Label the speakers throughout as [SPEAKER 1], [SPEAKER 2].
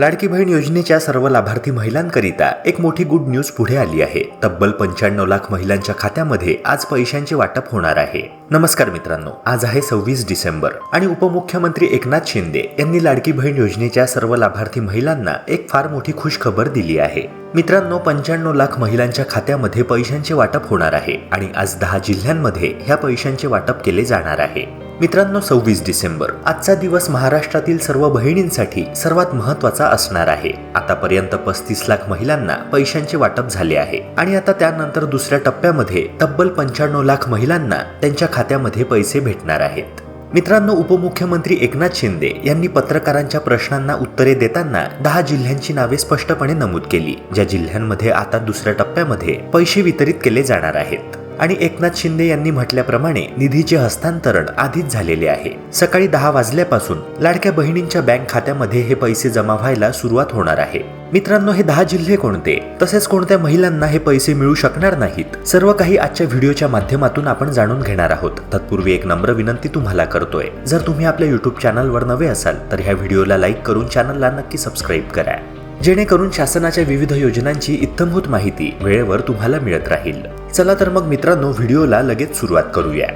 [SPEAKER 1] लाडकी बहीण योजनेच्या सर्व लाभार्थी महिलांकरिता एक मोठी गुड न्यूज पुढे आली आहे. तब्बल पंच्याण्णव लाख महिलांच्या खात्यामध्ये आज पैशांचे वाटप होणार आहे. नमस्कार मित्रांनो आज आहे सव्वीस डिसेंबर आणि उपमुख्यमंत्री एकनाथ शिंदे यांनी लाडकी बहीण योजनेच्या सर्व लाभार्थी महिलांना एक फार मोठी खुश खबर दिली आहे. मित्रांनो पंच्याण्णव लाख महिलांच्या खात्यामध्ये पैशांचे वाटप होणार आहे आणि आज दहा जिल्ह्यांमध्ये ह्या पैशांचे वाटप केले जाणार आहे. मित्रांनो सव्वीस डिसेंबर आजचा दिवस महाराष्ट्रातील सर्व बहिणींसाठी सर्वात महत्त्वाचा असणार आहे. आतापर्यंत पस्तीस लाख महिलांना पैशांचे वाटप झाले आहे. आणि आता त्यानंतर दुसऱ्या टप्प्यामध्ये तब्बल पंच्याण्णव लाख महिलांना त्यांच्या खात्यामध्ये पैसे भेटणार आहेत. मित्रांनो उपमुख्यमंत्री एकनाथ शिंदे यांनी पत्रकारांच्या प्रश्नांना उत्तरे देताना दहा जिल्ह्यांची नावे स्पष्टपणे नमूद केली ज्या जिल्ह्यांमध्ये आता दुसऱ्या टप्प्यामध्ये पैसे वितरित केले जाणार आहेत. आणि एकनाथ शिंदे यांनी म्हटल्याप्रमाणे निधीचे हस्तांतरण आधीच झालेले आहे. सकाळी दहा वाजल्यापासून लाडक्या बहिणींच्या बँक खात्यामध्ये हे पैसे जमा व्हायला सुरुवात होणार आहे. मित्रांनो हे दहा जिल्हे कोणते? तसेच कोणत्या महिलांना हे पैसे मिळू शकणार नाहीत? सर्व काही आजच्या व्हिडिओच्या माध्यमातून आपण जाणून घेणार आहोत. तत्पूर्वी एक नम्र विनंती तुम्हाला करतोय. जर तुम्ही आपल्या युट्यूब चॅनलवर नवे असाल तर ह्या व्हिडिओला लाईक करून चॅनलला नक्की सबस्क्राईब करा. जेणेकरून शासनाच्या विविध योजनांची इत्थंभूत माहिती वेळेवर तुम्हाला मिळत राहील. चला तर मग मित्रांनो व्हिडिओला लगेच सुरुवात करूया.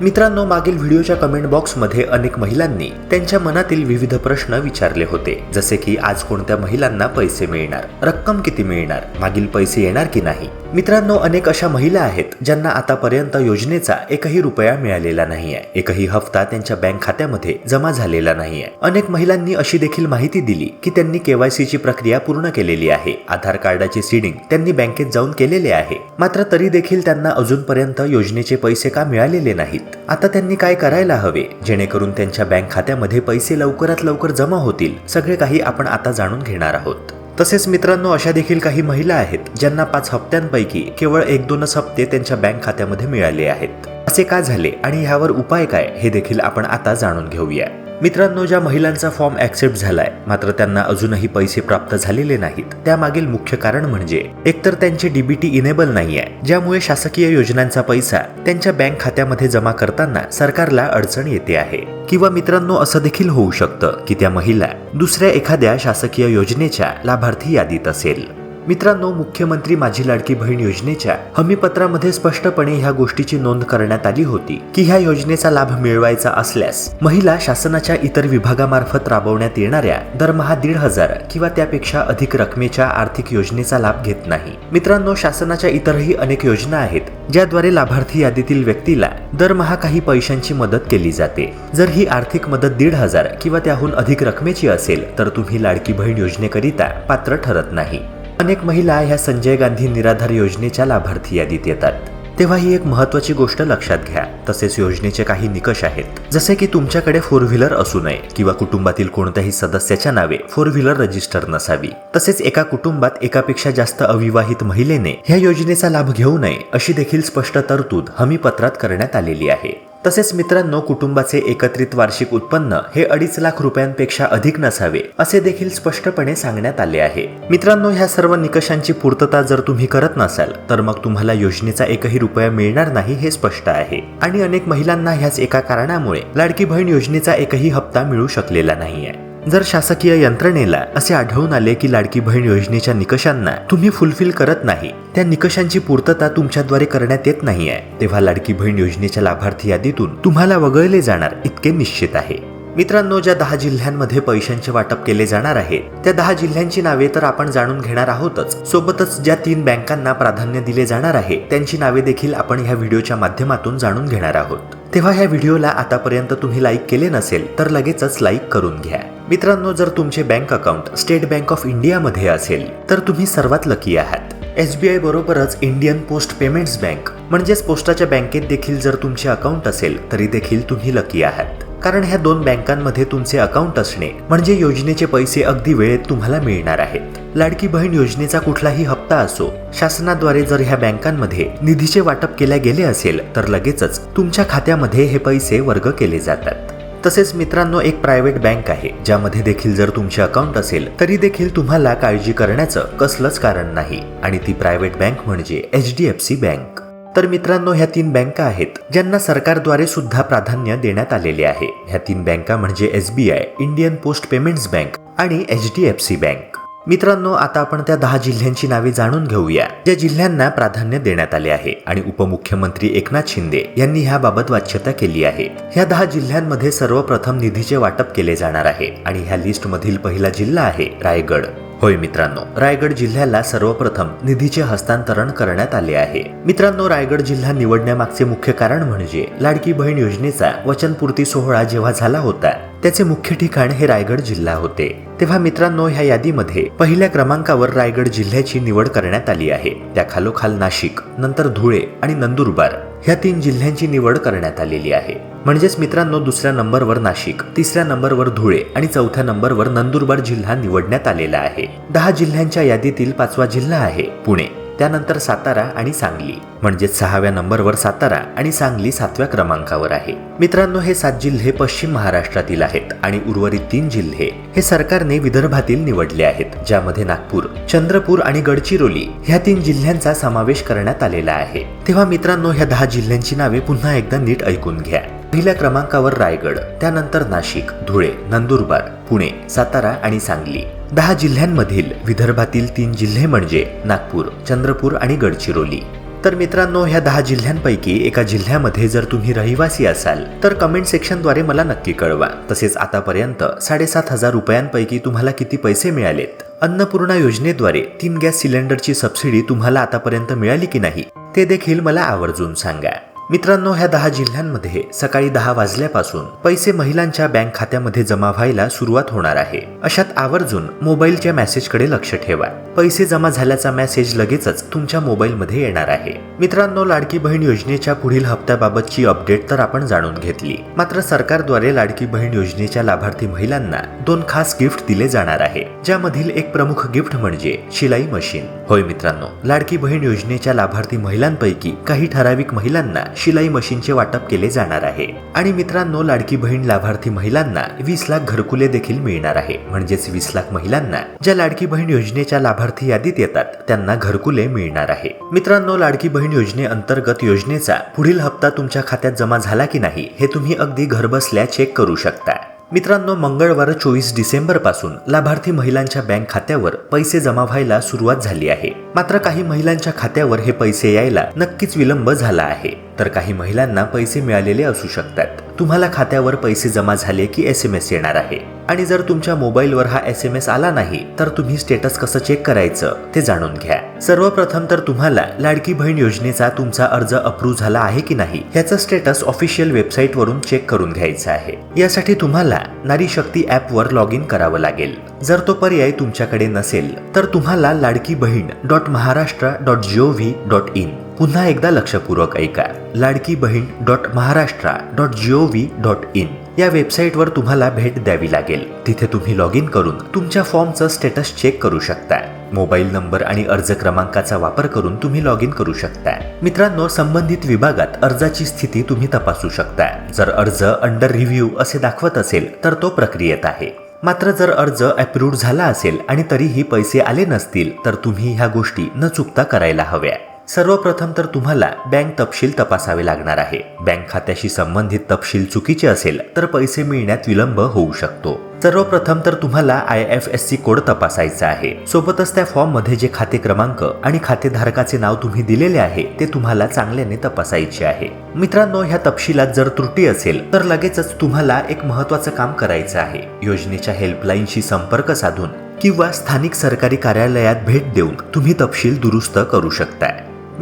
[SPEAKER 1] मित्रांनो मागील व्हिडिओच्या कमेंट बॉक्समध्ये अनेक महिलांनी त्यांच्या मनातील विविध प्रश्न विचारले होते जसे की आज कोणत्या महिलांना पैसे मिळणार रक्कम किती मिळणार मागील पैसे येणार की नाही? मित्रांनो अनेक अशा महिला आहेत ज्यांना आतापर्यंत योजनेचा एकही रुपया मिळालेला नाहीये. एकही हप्ता त्यांच्या बँक खात्यामध्ये जमा झालेला नाहीये. अनेक महिलांनी अशी देखील माहिती दिली की त्यांनी केवायसीची प्रक्रिया पूर्ण केलेली आहे. आधार कार्डाचे सीडिंग त्यांनी बँकेत जाऊन केलेले आहे. मात्र तरी देखील त्यांना अजूनपर्यंत योजनेचे पैसे का मिळालेले नाहीत? आता त्यांनी काय करायला हवे? जेणेकरून त्यांच्या बँक खात्यामध्ये पैसे लवकरात लवकर जमा होतील. सगळे काही आपण आता जाणून घेणार आहोत. तसेच मित्रांनो अशा देखील काही महिला आहेत ज्यांना पाच हप्त्यांपैकी केवळ एक दोनच हप्ते त्यांच्या बँक खात्यामध्ये मिळाले आहेत. असे का झाले आणि ह्यावर उपाय काय हे देखील आपण आता जाणून घेऊया. मित्रांनो ज्या महिलांचा फॉर्म ऍक्सेप्ट झालाय मात्र त्यांना अजूनही पैसे प्राप्त झालेले नाहीत. त्यामागील मुख्य कारण म्हणजे एकतर त्यांचे डीबीटी इनेबल नाही आहे ज्यामुळे शासकीय योजनांचा पैसा त्यांच्या बँक खात्यामध्ये जमा करताना सरकारला अडचण येते आहे. किंवा मित्रांनो असं देखील होऊ शकतं की त्या महिला दुसऱ्या एखाद्या शासकीय योजनेच्या लाभार्थी यादीत असेल. मित्रांनो मुख्यमंत्री माझी लाडकी बहीण योजनेच्या हमीपत्रामध्ये स्पष्टपणे ह्या गोष्टीची नोंद करण्यात आली होती की ह्या योजनेचा लाभ मिळवायचा असल्यास महिला शासनाच्या इतर विभागामार्फत राबवण्यात येणाऱ्या दरमहा दीड हजार किंवा त्यापेक्षा अधिक रकमेच्या आर्थिक योजनेचा लाभ घेत नाही. मित्रांनो शासनाच्या इतरही अनेक योजना आहेत ज्याद्वारे लाभार्थी यादीतील व्यक्तीला दरमहा काही पैशांची मदत केली जाते. जर ही आर्थिक मदत दीड हजार किंवा त्याहून अधिक रकमेची असेल तर तुम्ही लाडकी बहीण योजनेकरिता पात्र ठरत नाही. अनेक महिला ह्या संजय गांधी निराधार योजनेच्या लाभार्थी यादीत येतात. तेव्हा ही एक महत्वाची गोष्ट लक्षात घ्या. तसेच योजनेचे काही निकष आहेत. जसे की तुमच्याकडे फोर व्हीलर असू नये किंवा कुटुंबातील कोणत्याही सदस्याच्या नावे फोर व्हीलर रजिस्टर नसावी. तसेच एका कुटुंबात एकापेक्षा जास्त अविवाहित महिलेने ह्या योजनेचा लाभ घेऊ नये अशी देखील स्पष्ट तरतूद हमीपत्रात करण्यात आलेली आहे. तसेच मित्रांनो कुटुंबाचे एकत्रित वार्षिक उत्पन्न हे अडीच लाख रुपयांपेक्षा अधिक नसावे असे देखील स्पष्टपणे सांगण्यात आले आहे. मित्रांनो ह्या सर्व निकषांची पूर्तता जर तुम्ही करत नसाल तर मग तुम्हाला योजनेचा एकही रुपया मिळणार नाही हे स्पष्ट आहे. आणि अनेक महिलांना ह्याच एका कारणामुळे लाडकी बहीण योजनेचा एकही हप्ता मिळू शकलेला नाहीये. जर शासकीय यंत्रणेला असे आढळून आले की लाडकी बहीण योजनेच्या निकषांना तुम्ही फुलफिल करत नाही त्या निकषांची पूर्तता तुमच्याद्वारे करण्यात येत नाहीये तेव्हा लाडकी बहीण योजनेच्या लाभार्थी यादीतून तुम्हाला वगळले जाणार इतके निश्चित आहे. मित्रांनो ज्या दहा जिल्ह्यांमध्ये पैशांचे वाटप केले जाणार आहे त्या दहा जिल्ह्यांची नावे तर आपण जाणून घेणार आहोतच. सोबतच ज्या तीन बँकांना प्राधान्य दिले जाणार आहे त्यांची नावे देखील आपण ह्या व्हिडिओच्या माध्यमातून जाणून घेणार आहोत. तेव्हा ह्या व्हिडिओला आतापर्यंत तुम्ही लाईक केले नसेल तर लगेचच लाईक करून घ्या. मित्रांनो जर तुमचे bank account State Bank of इंडियामध्ये असेल तर तुम्ही सर्वात लकी आहात. एस बी आय बरोबरच इंडियन पोस्ट पेमेंट्स बँक म्हणजेच पोस्टाच्या बँकेत देखील जर तुमचे अकाउंट असेल तरी देखील तुम्ही लकी आहात. कारण ह्या दोन बँकांमध्ये तुमचे अकाउंट असणे म्हणजे योजनेचे पैसे अगदी वेळेत तुम्हाला मिळणार आहेत. लाडकी बहीण योजनेचा कुठलाही हप्ता असो शासनाद्वारे जर ह्या बँकांमध्ये निधीचे वाटप केल्या गेले असेल तर लगेचच तुमच्या खात्यामध्ये हे पैसे वर्ग केले जातात. तसेच मित्रांनो एक प्रायव्हेट बँक आहे ज्यामध्ये देखील जर तुमचे अकाउंट असेल तरी देखील तुम्हाला काळजी करण्याचं कसलंच कारण नाही. आणि ती प्रायव्हेट बँक म्हणजे H D F C bank तर मित्रांनो ह्या तीन बँका आहेत ज्यांना सरकारद्वारे सुद्धा प्राधान्य देण्यात आलेले आहे. ह्या तीन बँका म्हणजे S B I Indian Post Payments Bank आणि H D F C bank मित्रांनो आता आपण त्या दहा जिल्ह्यांची नावे जाणून घेऊया. ज्या जिल्ह्यांना प्राधान्य देण्यात आले आहे आणि उपमुख्यमंत्री एकनाथ शिंदे यांनी ह्याबाबत वाच्यता केली आहे. ह्या दहा जिल्ह्यांमध्ये सर्वप्रथम निधीचे वाटप केले जाणार आहे आणि ह्या लिस्टमधील पहिला जिल्हा आहे रायगड. होय मित्रांनो रायगड जिल्ह्याला सर्वप्रथम निधीचे हस्तांतरण करण्यात आले आहे. मित्रांनो रायगड जिल्हा निवडण्यामागचे मुख्य कारण म्हणजे लाडकी बहीण योजनेचा वचनपूर्ती सोहळा जेव्हा झाला होता त्याचे मुख्य ठिकाण हे रायगड जिल्हा होते. तेव्हा मित्रांनो ह्या यादीमध्ये पहिल्या क्रमांकावर रायगड जिल्ह्याची निवड करण्यात आली आहे. त्या खालोखाल नाशिक नंतर धुळे आणि नंदुरबार ह्या तीन जिल्ह्यांची निवड करण्यात आलेली आहे. म्हणजेच मित्रांनो दुसऱ्या नंबरवर नाशिक तिसऱ्या नंबरवर धुळे आणि चौथ्या नंबरवर नंदुरबार जिल्हा निवडण्यात आलेला आहे. दहा जिल्ह्यांच्या यादीतील पाचवा जिल्हा आहे पुणे. त्यानंतर सातारा आणि सांगली. म्हणजेच सहाव्या नंबरवर सातारा आणि सांगली सातव्या क्रमांकावर आहे. मित्रांनो हे सात जिल्हे पश्चिम महाराष्ट्रातील आहेत आणि उर्वरित तीन जिल्हे हे सरकारने विदर्भातील निवडले आहेत ज्यामध्ये नागपूर चंद्रपूर आणि गडचिरोली ह्या तीन जिल्ह्यांचा समावेश करण्यात आलेला आहे. तेव्हा मित्रांनो ह्या दहा जिल्ह्यांची नावे पुन्हा एकदा नीट ऐकून घ्या. पहिल्या क्रमांकावर रायगड त्यानंतर नाशिक धुळे नंदुरबार पुणे सातारा आणि सांगली. दहा जिल्ह्यांमधील विदर्भातील तीन जिल्हे म्हणजे नागपूर चंद्रपूर आणि गडचिरोली. तर मित्रांनो ह्या दहा जिल्ह्यांपैकी एका जिल्ह्यामध्ये जर तुम्ही रहिवासी असाल तर कमेंट सेक्शनद्वारे मला नक्की कळवा. तसेच आतापर्यंत साडेसात हजार रुपयांपैकी तुम्हाला किती पैसे मिळालेत? अन्नपूर्णा योजनेद्वारे तीन गॅस सिलेंडरची सबसिडी तुम्हाला आतापर्यंत मिळाली की नाही ते देखील मला आवर्जून सांगा. मित्रांनो ह्या दहा जिल्ह्यांमध्ये सकाळी दहा वाजल्यापासून पैसे महिलांच्या बँक खात्यामध्ये जमा व्हायला सुरुवात होणार आहे. अशात आवर्जून मोबाईलच्या मेसेजकडे लक्ष ठेवा. पैसे जमा झाल्याचा मेसेज लगेचच तुमच्या मोबाईलमध्ये येणार आहे. मित्रांनो लाडकी बहीण योजनेच्या पुढील हप्त्याबाबतची अपडेट तर आपण जाणून घेतली. मात्र सरकारद्वारे लाडकी बहीण योजनेच्या लाभार्थी महिलांना दोन खास गिफ्ट दिले जाणार आहे ज्यामधील एक प्रमुख गिफ्ट म्हणजे शिलाई मशीन. होय मित्रांनो लाडकी बहीण योजनेच्या लाभार्थी महिलांपैकी काही ठराविक महिलांना शिलाई मशीनचे वाटप केले जाणार आहे. आणि मित्रांनो लाडकी बहीण लाभार्थी महिलांना वीस लाख घरकुले देखील मिळणार आहे. म्हणजेच वीस लाख महिलांना ज्या लाडकी बहीण योजनेच्या लाभार्थी यादीत येतात त्यांना घरकुले मिळणार आहे. मित्रांनो लाडकी बहीण योजनेअंतर्गत योजनेचा पुढील हप्ता तुमच्या खात्यात जमा झाला की नाही हे तुम्ही अगदी घरबसल्या चेक करू शकता. मित्रांनो मंगळवार चोवीस डिसेंबरपासून लाभार्थी महिलांच्या बँक खात्यावर पैसे जमा व्हायला सुरुवात झाली आहे. मात्र काही महिलांच्या खात्यावर हे पैसे यायला नक्कीच विलंब झाला आहे. तर काही महिलांना पैसे मिळालेले असू शकतात. तुम्हाला खात्यावर पैसे जमा झाले की एस एम एस येणार आहे. आणि जर तुमच्या मोबाईलवर हा एस एम एस आला नाही तर तुम्ही स्टेटस कसं चेक करायचं ते जाणून घ्या. सर्वप्रथम तर तुम्हाला लाडकी बहीण योजनेचा तुमचा अर्ज अप्रूव्ह झाला आहे की नाही ह्याचं स्टेटस ऑफिशियल वेबसाईट वरून चेक करून घ्यायचं आहे. यासाठी तुम्हाला नारी शक्ती ऍप वर लॉग इन करावं लागेल. जर तो पर्याय तुमच्याकडे नसेल तर तुम्हाला Ladki Bahin dot Maharashtra dot G O V dot in पुन्हा एकदा लक्षपूर्वक ऐका. Ladki Bahin dot Maharashtra dot G O V dot in या वेबसाईटवर तुम्हाला भेट द्यावी लागेल. तिथे तुम्ही लॉग इन करून तुमच्या फॉर्मचं स्टेटस चेक करू शकता. मोबाईल नंबर आणि अर्ज क्रमांकाचा वापर करून तुम्ही लॉग इन करू शकता. मित्रांनो संबंधित विभागात अर्जाची स्थिती तुम्ही तपासू शकता. जर अर्ज अंडर रिव्ह्यू असे दाखवत असेल तर तो प्रक्रियेत आहे. मात्र जर अर्ज अप्रूव्ह झाला असेल आणि तरीही पैसे आले नसतील तर तुम्ही ह्या गोष्टी न चुकता करायला हव्या. सर्वप्रथम तर तुम्हाला बँक तपशील तपासावे लागणार आहे. बँक खात्याशी संबंधित तपशील चुकीचे असेल तर पैसे मिळण्यात विलंब होऊ शकतो. सर्वप्रथम तर तुम्हाला I F S C code तपासायचा आहे. सोबतच त्या फॉर्ममध्ये जे खाते क्रमांक आणि खातेधारकाचे नाव तुम्ही दिलेले आहे ते तुम्हाला चांगल्याने तपासायचे आहे. मित्रांनो ह्या तपशिलात जर त्रुटी असेल तर लगेचच तुम्हाला एक महत्वाचं काम करायचं आहे. योजनेच्या हेल्पलाईनशी संपर्क साधून किंवा स्थानिक सरकारी कार्यालयात भेट देऊन तुम्ही तपशील दुरुस्त करू शकता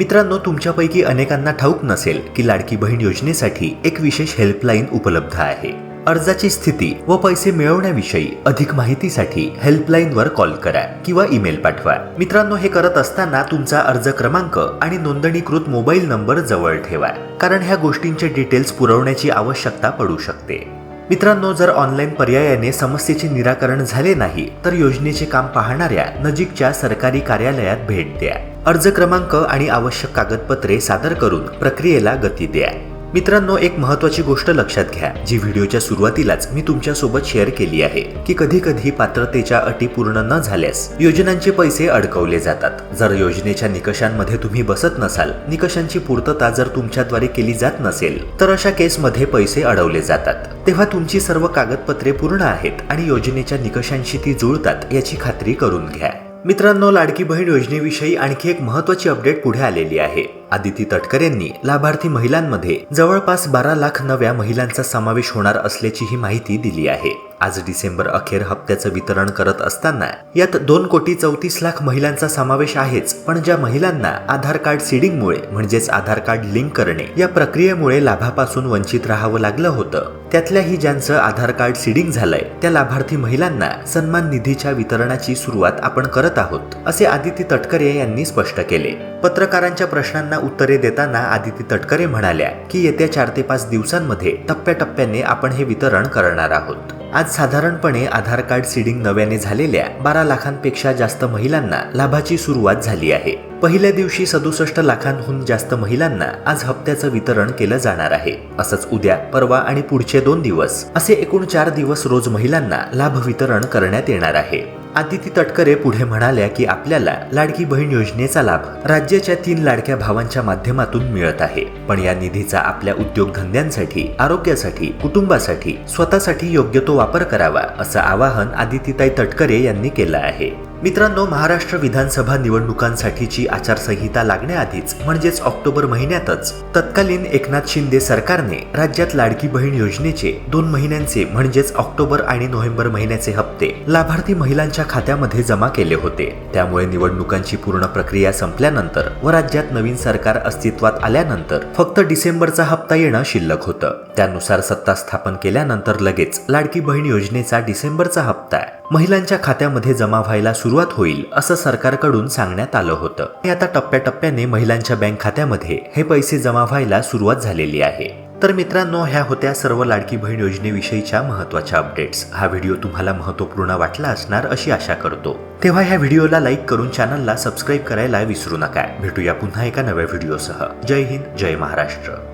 [SPEAKER 1] मित्रांनो तुमच्यापैकी अनेकांना ठाऊक नसेल की लाडकी बहीण योजनेसाठी एक विशेष हेल्पलाईन उपलब्ध आहे. अर्जाची स्थिती व पैसे मिळवण्याविषयी अधिक माहितीसाठी हेल्पलाईनवर कॉल करा किंवा ईमेल पाठवा. मित्रांनो हे करत असताना तुमचा अर्ज क्रमांक आणि नोंदणीकृत मोबाईल नंबर जवळ ठेवा कारण ह्या गोष्टींचे डिटेल्स पुरवण्याची आवश्यकता पडू शकते. मित्रांनो जर ऑनलाईन पर्यायाने समस्येचे निराकरण झाले नाही तर योजनेचे काम पाहणाऱ्या नजीकच्या सरकारी कार्यालयात भेट द्या. अर्ज क्रमांक आणि आवश्यक कागदपत्रे सादर करून प्रक्रियेला गती द्या. मित्रांनो एक महत्वाची गोष्ट लक्षात घ्या जी व्हिडिओच्या सुरुवातीलाच मी तुमच्यासोबत शेअर केली आहे की कधी कधी पात्रतेच्या अटी पूर्ण न झाल्यास योजनांचे पैसे अडकवले जातात. जर योजनेच्या निकषांमध्ये तुम्ही बसत नसाल निकषांची पूर्तता जर तुमच्याद्वारे केली जात नसेल तर अशा केसमध्ये पैसे अडवले जातात. तेव्हा तुमची सर्व कागदपत्रे पूर्ण आहेत आणि योजनेच्या निकषांशी ती जुळतात याची खात्री करून घ्या. मित्रांनो लाडकी बहीण योजनेविषयी आणखी एक महत्वाची अपडेट पुढे आलेली आहे. आदिती तटकर यांनी लाभार्थी महिलांमध्ये जवळपास बारा लाख नव्या महिलांचा समावेश होणार असल्याची ही माहिती दिली आहे. आज डिसेंबर अखेर हप्त्याचं वितरण करत असताना यात दोन कोटी चौतीस लाख महिलांचा समावेश आहेच. पण ज्या महिलांना आधार कार्ड सीडिंगमुळे म्हणजेच आधार कार्ड लिंक करणे या प्रक्रियेमुळे लाभापासून वंचित राहावं लागलं होतं. त्यातल्याही ज्यांचं आधार कार्ड सीडिंग झालंय त्या लाभार्थी महिलांना सन्मान निधीच्या वितरणाची सुरुवात आपण करत आहोत असे आदिती तटकरे यांनी स्पष्ट केले. पत्रकारांच्या प्रश्नांना उत्तरे देताना आदिती तटकरे म्हणाल्या की येत्या चार ते पाच दिवसांमध्ये टप्प्याटप्प्याने आपण हे वितरण करणार आहोत. आज साधारणपणे आधार कार्ड सीडिंग नव्याने झालेल्या बारा लाखांपेक्षा जास्त महिलांना लाभाची सुरुवात झाली आहे. पहिल्या दिवशी सदुसष्ट लाखांहून जास्त महिलांना आज हप्त्याचं वितरण केलं जाणार आहे. असंच उद्या परवा आणि पुढचे दोन दिवस असे एकूण चार दिवस रोज महिलांना लाभ वितरण करण्यात येणार आहे. आदिती तटकरे पुढे म्हणाल्या की आपल्याला लाडकी बहीण योजनेचा लाभ राज्याच्या तीन लाडक्या भावांच्या माध्यमातून मिळत आहे. पण या निधीचा आपल्या उद्योगधंद्यांसाठी आरोग्यासाठी कुटुंबासाठी स्वतःसाठी योग्य तो वापर करावा असं आवाहन आदितीताई तटकरे यांनी केलं आहे. मित्रांनो महाराष्ट्र विधानसभा निवडणुकांसाठीची आचारसंहिता लागण्याआधीच म्हणजेच ऑक्टोबर महिन्यातच तत्कालीन एकनाथ शिंदे सरकारने राज्यात लाडकी बहीण योजनेचे दोन महिन्यांचे म्हणजेच ऑक्टोबर आणि नोव्हेंबर महिन्याचे हप्ते लाभार्थी महिलांच्या खात्यामध्ये जमा केले होते. त्यामुळे निवडणुकांची पूर्ण प्रक्रिया संपल्यानंतर व राज्यात नवीन सरकार अस्तित्वात आल्यानंतर फक्त डिसेंबरचा हप्ता येणं शिल्लक होतं. त्यानुसार सत्ता स्थापन केल्यानंतर लगेच लाडकी बहीण योजनेचा डिसेंबरचा हप्ता महिलांच्या खात्यामध्ये जमा व्हायला सुरुवात होईल असं सरकारकडून सांगण्यात आलं होतं. आणि आता टप्प्याटप्प्याने महिलांच्या बँक खात्यामध्ये हे पैसे जमा व्हायला सुरुवात झालेली आहे. तर मित्रांनो ह्या होत्या सर्व लाडकी बहीण योजनेविषयीच्या महत्त्वाच्या अपडेट्स. हा व्हिडिओ तुम्हाला महत्त्वपूर्ण वाटला असणार अशी आशा करतो. तेव्हा ह्या व्हिडिओला लाईक करून चॅनलला सबस्क्राईब करायला विसरू नका. भेटूया पुन्हा एका नव्या व्हिडिओसह. जय हिंद जय महाराष्ट्र.